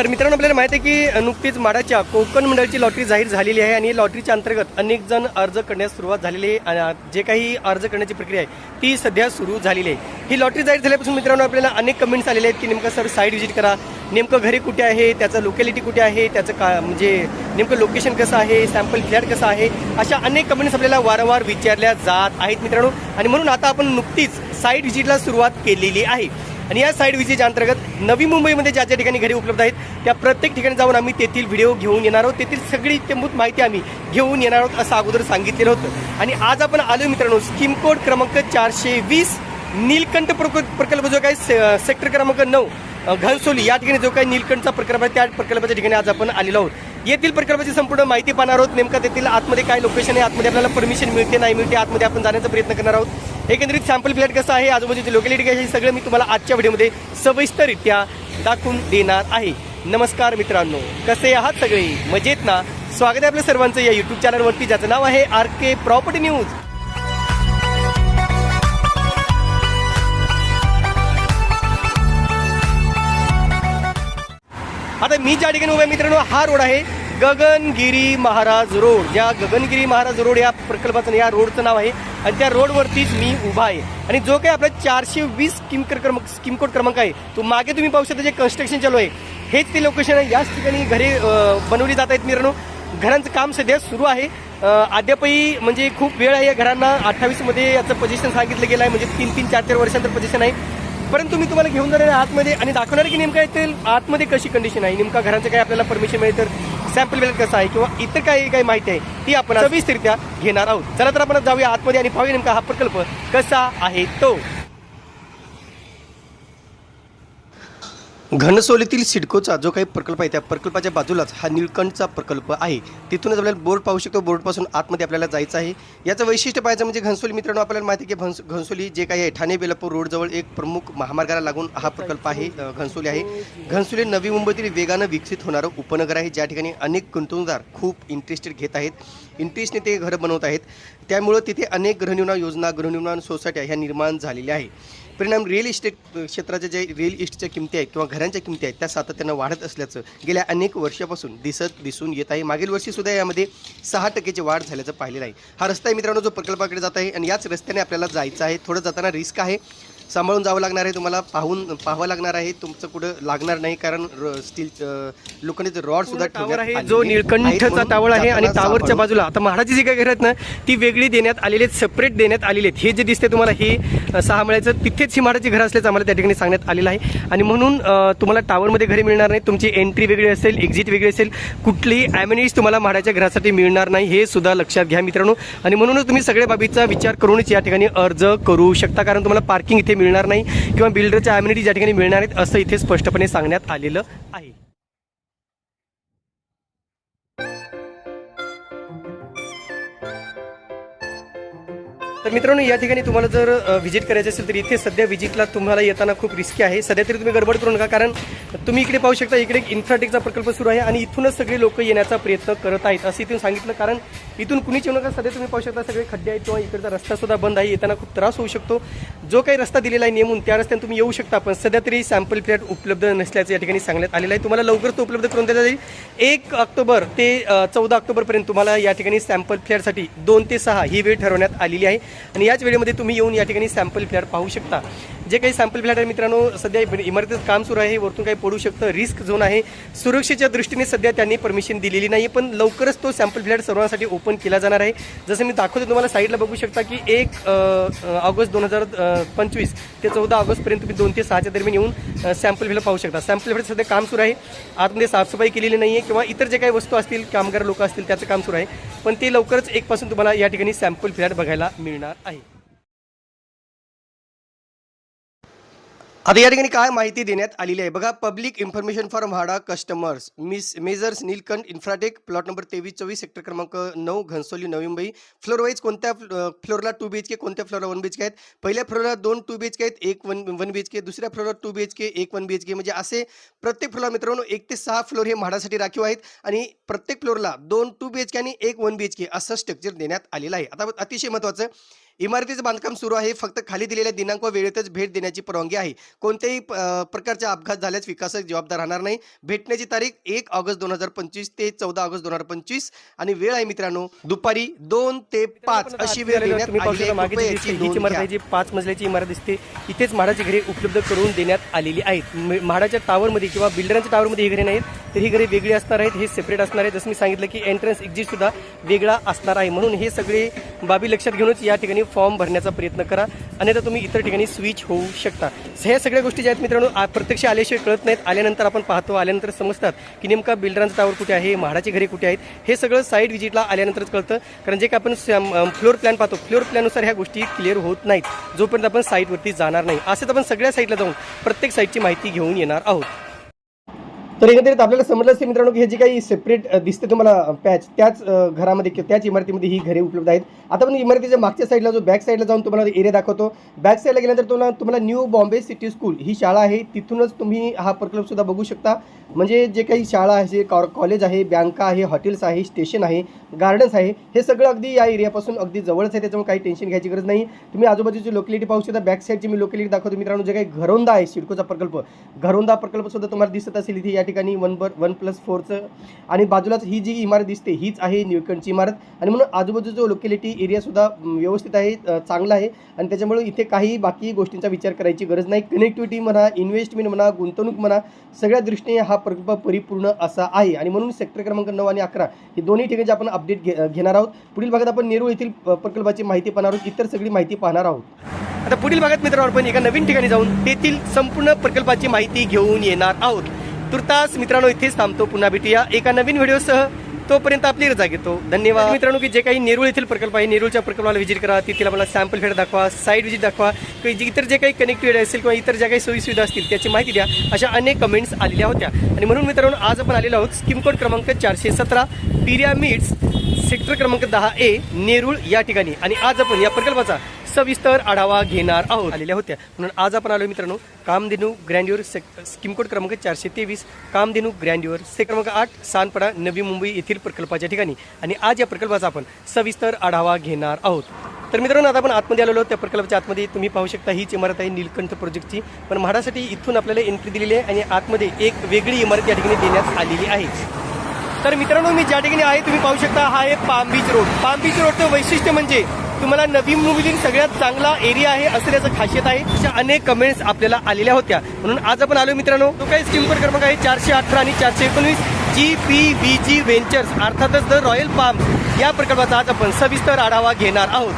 तर मित्रांनो आपल्याला माहिती आहे की नुकतीच माडाच्या कोकण मंडळाची लॉटरी जाहीर झालेली आहे आणि लॉटरीच्या अंतर्गत अनेक जण अर्ज करण्यास सुरुवात झालेली आहे. आणि जे काही अर्ज करण्याची प्रक्रिया आहे ती सध्या सुरू झालेली आहे. ही लॉटरी जाहीर झाल्यापासून मित्रांनो आपल्याला अनेक कमेंट्स आलेले आहेत की नेमकं सर साईट व्हिजिट करा नेमकं घरी कुठे आहे त्याचं लोकॅलिटी कुठे आहे त्याचं का म्हणजे नेमकं लोकेशन कसं आहे सॅम्पल फ्लॅट कसं आहे अशा अनेक कमेंट्स आपल्याला वारंवार विचारल्या जात आहेत मित्रांनो. आणि म्हणून आता आपण नुकतीच साईट व्हिजिटला सुरुवात केलेली आहे. आणि या साईड विजेच्या अंतर्गत नवी मुंबईमध्ये ज्या ज्या ठिकाणी घरी उपलब्ध आहेत त्या प्रत्येक ठिकाणी जाऊन आम्ही तेथील व्हिडिओ घेऊन येणार आहोत. तेथील सगळी इत्यंभूत माहिती आम्ही घेऊन येणार आहोत असं अगोदर सांगितलेलं होतं. आणि आज आपण आलो मित्रांनो स्कीम कोड क्रमांक चारशे वीस नीलकंठ प्रक- प्रकल्प जो काय सेक्टर क्रमांक नऊ घनसोली या ठिकाणी जो काही नीलकंठचा प्रकल्प आहे त्या प्रकल्पाच्या ठिकाणी आज आपण आलेलो आहोत. येथील प्रकल्पाची संपूर्ण माहिती पाहणार आहोत. नेमकं तेथील आतमध्ये काय लोकेशन आहे? आतमध्ये आपल्याला परमिशन मिळते नाही मिळते? आतमध्ये आपण जाण्याचा प्रयत्न करणार आहोत. एकंदरीत सॅम्पल फ्लॅट कसं आहे? आजूबाजूची लोकॅलिटी कशी सगळं मी तुम्हाला आजच्या व्हिडिओमध्ये सविस्तररित्या दाखवून देणार आहे. नमस्कार मित्रांनो. कसे आहात सगळे? मजेत ना? स्वागत आहे आपल्या सर्वांचं या युट्यूब चॅनलवरती ज्याचं नाव आहे आर के प्रॉपर्टी न्यूज आता मी ज्या ठिकाणी उभा आहे मित्रांनो हा रोड आहे गगनगिरी महाराज रोड. ज्या गगनगिरी महाराज रोड या प्रकल्पाचं या रोडचं नाव आहे आणि त्या रोडवरतीच मी उभा आहे. आणि जो काही आपला चारशे वीस किमकर क्रमांक स्कीम कोड क्रमांक आहे तो मागे तुम्ही पाहू शकता जे कन्स्ट्रक्शन चालू आहे. हेच ते लोकेशन आहे. याच ठिकाणी घरे बनवली जात आहेत मित्रांनो. घरांचं काम सध्या सुरू आहे. अद्यापही म्हणजे खूप वेळ आहे या घरांना. अठ्ठावीसमध्ये याचं पोझिशन सांगितलं गेलं आहे. म्हणजे तीन तीन चार चार वर्षांचं पोझिशन आहे. परंतु मी तुम्हाला घेऊन जाणार आहे आतमध्ये आणि दाखवणार आहे की नेमका येथील आतमध्ये कशी कंडिशन आहे? नेमका घरांचं काय आपल्याला परमिशन मिळेल तर सॅम्पल वेल कसं आहे किंवा इतर काही काही माहिती आहे ती आपण सविस्तरित्या घेणार आहोत. चला तर आपण जाऊया आतमध्ये आणि पाहूया नेमका हा प्रकल्प कसा आहे तो. घनसोलीतील सिडकोचा जो काही प्रकल्प आहे त्या प्रकल्पाच्या बाजूलाच हा निळकंठचा प्रकल्प आहे. तिथूनच आपल्याला बोर्ड पाहू शकतो. बोर्डपासून आतमध्ये आपल्याला जायचं आहे. याचं वैशिष्ट्य पाहायचं म्हणजे घनसोली मित्रांनो आपल्याला माहिती आहे की घनस घनसोली जे काही आहे ठाणे बेलापूर रोडजवळ एक प्रमुख महामार्गाला लागून हा प्रकल्प आहे घनसोली आहे. घनसोली नवी मुंबईतील वेगानं विकसित होणारं उपनगर आहे. ज्या ठिकाणी अनेक गुंतवणूकदार खूप इंटरेस्टेड घेत आहेत. इंटरेस्टने ते घरं बनवत आहेत. त्यामुळं तिथे अनेक गृहनिर्माण योजना गृहनिर्माण सोसायट्या ह्या निर्माण झालेल्या आहे. परिणाम रिअल इस्टेट क्षेत्राच्या जे रिअल इस्टेटच्या किमती आहेत किंवा घरांच्या किमती आहेत त्या सातत्यानं वाढत असल्याचं गेल्या अनेक वर्षापासून दिसत दिसून येत आहे. मागील वर्षीसुद्धा यामध्ये सहा टक्क्याची वाढ झाल्याचं पाहिलेलं आहे. हा रस्ता आहे मित्रांनो जो प्रकल्पाकडे जात आहे आणि याच रस्त्याने आपल्याला जायचं आहे. थोडं जाताना रिस्क आहे. सांभाळून जावं लागणार आहे तुम्हाला पाहून पाहावं लागणार आहे तुमचं कुठं लागणार नाही कारण स्टील लोखंडीचे रॉड सुद्धा टावर आहे जो निळकंठचा टावर आहे आणि टावरच्या बाजूला. आता महाडाची जी काही घर आहेत ना ती वेगळी देण्यात आलेली आहेत सेपरेट देण्यात आलेली आहेत. हे जे दिसते तुम्हाला हे सहा मळ्याचं तिथेच ही महाडाची घर असल्याचं आम्हाला त्या ठिकाणी सांगण्यात आलेलं आहे. आणि म्हणून तुम्हाला टावरमध्ये घरे मिळणार नाही तुमची एंट्री वेगळी असेल एक्झिट वेगळी असेल कुठलीही ॲम्युनिटीज तुम्हाला महाडाच्या घरासाठी मिळणार नाही हे सुद्धा लक्षात घ्या मित्रांनो. आणि म्हणूनच तुम्ही सगळ्या बाबीचा विचार करूनच या ठिकाणी अर्ज करू शकता कारण तुम्हाला पार्किंग इथे मिळणार नाही किंवा बिल्डरच्या ॲम्युनिटीज या ठिकाणी मिळणार आहेत असं इथे स्पष्टपणे सांगण्यात आलेलं आहे. तर मित्रांनो या ठिकाणी तुम्हाला जर व्हिजिट करायचं असेल तर इथे सध्या व्हिजिटला तुम्हाला येताना खूप रिस्की आहे. सध्या तरी तुम्ही गडबड करू नका कारण तुम्ही इकडे पाहू शकता इकडे एक इन्फ्राटेकचा प्रकल्प सुरू आहे आणि इथूनच सगळे लोक येण्याचा प्रयत्न करत आहेत असं इथून सांगितलं. कारण इथून कुणीच येऊ नका सध्या तुम्ही पाहू शकता सगळे खड्डे आहेत किंवा इकडचा रस्ता सुद्धा बंद आहे येताना खूप त्रास होऊ शकतो. जो काही रस्ता दिलेला आहे नेमून त्या रस्त्याने तुम्ही येऊ शकता पण सध्या तरी सॅम्पल फ्लॅट उपलब्ध नसल्याचं या ठिकाणी सांगण्यात आलेलं आहे. तुम्हाला लवकरच तो उपलब्ध करून दिला जाईल एक ऑक्टोबर ते चौदा ऑक्टोबरपर्यंत तुम्हाला या ठिकाणी सॅम्पल फ्लॅटसाठी दोन ते सहा ही वेळ ठरवण्यात आलेली आहे. आणि याच वेळेमध्ये तुम्ही येऊन या ठिकाणी सॅम्पल फ्लॅट पाहू शकता. जे काही सॅम्पल फ्लॅट आहे मित्रांनो सध्या इमारतीचं काम सुरू आहे. वरतून काही पडू शकतं रिस्क झोन आहे. सुरक्षेच्या दृष्टीने सध्या त्यांनी परमिशन दिलेली नाही पण लवकरच तो सॅम्पल फ्लॅट सर्वांसाठी ओपन केला जाणार आहे. जसं मी दाखवतो तुम्हाला साईडला बघू शकता की एक ऑगस्ट दोन हजार पंचवीस ते चौदा ऑगस्टपर्यंत तुम्ही दोन ते सहाच्या दरम्यान येऊन सॅम्पल फ्लॅट पाहू शकता. सॅम्पल फ्लॅट सध्या काम सुरू आहे. आतमध्ये साफसफाई केलेली नाही आहे किंवा इतर जे काही वस्तू असतील कामगार लोक असतील त्याचं काम सुरू आहे. पण ते लवकरच एकपासून तुम्हाला या ठिकाणी सॅम्पल फ्लॅट बघायला मिळणार आहे. आता या ठिकाणी काय माहिती देण्यात आलेली आहे? बघा public information for MHADA customers miss measures Nilkanth infratech plot number तेवीस चोवीस सेक्टर क्रमांक नऊ घनसोली नवी मुंबई फ्लोर वाईज कोणत्या फ्लोअरला टू बी एच के कोणत्या फ्लोअरला वन बी एच के आहेत? पहिल्या फ्लोअरला दोन टू बी एच के आहेत एक one one B H K दुसऱ्या फ्लोअरला टू बी एच के एक वन बी एच के म्हणजे असे प्रत्येक फ्लोरला मित्रांनो एक ते सहा फ्लोर हे म्हाडासाठी राखीव आहेत आणि प्रत्येक फ्लोअरला दोन टू बी एच के आणि एक वन बी एच के असं स्ट्रक्चर देण्यात आलेलं आहे. आता अतिशय महत्त्वाचं इमारतीचं बांधकाम सुरू आहे. फक्त खाली दिलेल्या दिनांक व वेळेतच भेट देण्याची परवानगी आहे. कोणत्याही प्रकारचे अपघात झाल्यास विकासक जबाबदार राहणार नाही. भेटण्याची तारीख एक ऑगस्ट दोन हजार पंचवीस ते चौदा ऑगस्ट दोन हजार पंचवीस. आणि वेळ आहे मित्रांनो दुपारी दोन ते पाच अशी वेळ देण्यात पाच मजल्याची इमारत दिसते. इथेच म्हाडाची घरे उपलब्ध करून देण्यात आलेली आहेत. म्हाडाच्या टावरमध्ये किंवा बिल्डरांच्या टावरमध्ये ही घरे नाहीत. तर ही घरे वेगळी असणार आहेत हे सेपरेट असणार आहे जसं मी सांगितलं की एंट्रन्स एक्झिट सुद्धा वेगळा असणार आहे. म्हणून हे सगळे बाबी लक्षात घेऊनच या ठिकाणी फॉर्म भरण्याचा प्रयत्न करा. अन्यथा तुम्ही इतर ठिकाणी स्विच होऊ शकता. ह्या सगळ्या गोष्टी ज्या आहेत मित्रांनो प्रत्यक्ष आल्याशिवाय कळत नाहीत. आल्यानंतर आपण पाहतो आल्यानंतर समजतात की नेमका बिल्डरांचा टावर कुठे आहे म्हाडाची घरे कुठे आहेत हे सगळं साईट व्हिजिटला आल्यानंतरच कळतं. कारण जे काय आपण फ्लोअर प्लॅन पाहतो फ्लोअर प्लॅननुसार ह्या गोष्टी क्लिअर होत नाहीत. जोपर्यंत आपण साईटवरती जाणार नाही. असंच आपण सगळ्या साईटला जाऊन प्रत्येक साईटची माहिती घेऊन येणार आहोत. तर एकंदरीत आपल्याला समजलं असेल मित्रांनो की हे जे काही सेपरेट दिसते तुम्हाला पॅच त्याच घरामध्ये किंवा त्याच इमारतीमध्ये ही घरे उपलब्ध आहेत. आता पण इमारतीच्या मागच्या साईडला जो बॅक साईडला जाऊन तुम्हाला एरिया दाखवतो. बॅक साईडला गेल्यानंतर तुम्हाला तुम्हाला न्यू बॉम्बे सिटी स्कूल ही शाळा आहे. तिथूनच तुम्ही हा प्रकल्पसुद्धा बघू शकता. म्हणजे जे काही शाळा आहे जे कॉ- कॉलेज आहे बँका आहे हॉटेल्स आहे स्टेशन आहे गार्डन्स आहे हे सगळं अगदी या एरियापासून अगदी जवळच आहे. त्याच्यामुळे काही टेन्शन घ्यायची गरज नाही. तुम्ही आजूबाजूची लोकॅलिटी पाहू शकता. बॅक साईडची मी लोकॅलिटी दाखवतो मित्रांनो. जे काही घरोंदा आहे सिडकोचा प्रकल्प घरोंदा प्रकल्प सुद्धा तुम्हाला दिसत असेल इथे या ठिकाणी वन बर वन प्लस फोरचं. आणि बाजूलाच ही जी इमारत दिसते हीच आहे न्यूकंडची इमारत. आणि म्हणून आजूबाजूचा लोकॅलिटी एरियासुद्धा व्यवस्थित आहे चांगला आहे. आणि त्याच्यामुळे इथे काही बाकी गोष्टींचा विचार करायची गरज नाही. कनेक्टिव्हिटी म्हणा इन्व्हेस्टमेंट म्हणा गुंतवणूक म्हणा सगळ्या दृष्टीने हा प्रकल्प परिपूर्ण असा आहे. आणि म्हणून सेक्टर क्रमांक नऊ आणि अकरा हे दोन्ही ठिकाणी आपण अपडेट घे घेणार आहोत. पुढील भागात आपण नेरूळ येथील प्रकल्पाची माहिती पाहणार आहोत. इतर सगळी माहिती पाहणार आहोत. आता पुढील भागात मित्रांनो आपण एका नवीन ठिकाणी जाऊन तेथील संपूर्ण प्रकल्पाची माहिती घेऊन येणार आहोत. तुर्तास मित्रांनो इथेच थांबतो. पुन्हा भेटूया एका नवीन व्हिडिओसह. तोपर्यंत आपली रजा घेतो. धन्यवाद. मित्रांनो की जे काही नेरूळ येथील प्रकल्प आहे नेरूळच्या प्रकल्पाला व्हिजिट करा. तिथील आम्हाला सॅम्पल फेड दाखवा साईट व्हिजिट दाखवा. किंवा जी इतर जे काही कनेक्टिव्हिटी असेल किंवा इतर ज्या काही सोयीसुविधा असतील त्याची माहिती द्या. अशा अनेक कमेंट्स आलेल्या होत्या. आणि म्हणून मित्रांनो आज आपण आलेलो आहोत स्कीम कोड क्रमांक चारशे सतरा पिरियामिड्स सेक्टर क्रमांक दहा ए नेरूळ या ठिकाणी. आणि आज आपण या प्रकल्पाचा सविस्तर आढावा घेणार आहोत. आलेल्या होत्या. म्हणून आज आपण आलो मित्रांनो कामधेनू ग्रँड्युअर सेक स्कीम कोड क्रमांक चारशे तेवीस कामधेनू ग्रँड्युअर से क्रमांक आठ सानपडा नवी मुंबई येथील प्रकल्पाच्या ठिकाणी. आणि आज या प्रकल्पाचा आपण सविस्तर आढावा घेणार आहोत. तर मित्रांनो आता आपण आतमध्ये आलेलो त्या प्रकल्पाच्या आतमध्ये तुम्ही पाहू शकता हीच इमारत आहे नीलकंठ प्रोजेक्टची. पण म्हाडासाठी इथून आपल्याला एंट्री दिलेली आहे आणि आतमध्ये एक वेगळी इमारत या ठिकाणी देण्यात आलेली आहे. तर मित्रांनो मी ज्या ठिकाणी आहे तुम्ही पाहू शकता हा आहे palm beach road. Palm beach रोडचं वैशिष्ट्य म्हणजे तुम्हाला नवी मुंबईतील सगळ्यात चांगला एरिया आहे असं त्याचं खासियत आहे. अशा अनेक कमेंट्स आपल्याला आलेल्या होत्या. म्हणून आज आपण आलो मित्रांनो. तो काही स्कीम क्रमांक आहे चारशे अठरा आणि चारशे एकोणवीस. G P V G ventures अर्थातच द रॉयल पाम या प्रकल्पाचा आज आपण सविस्तर आढावा घेणार आहोत.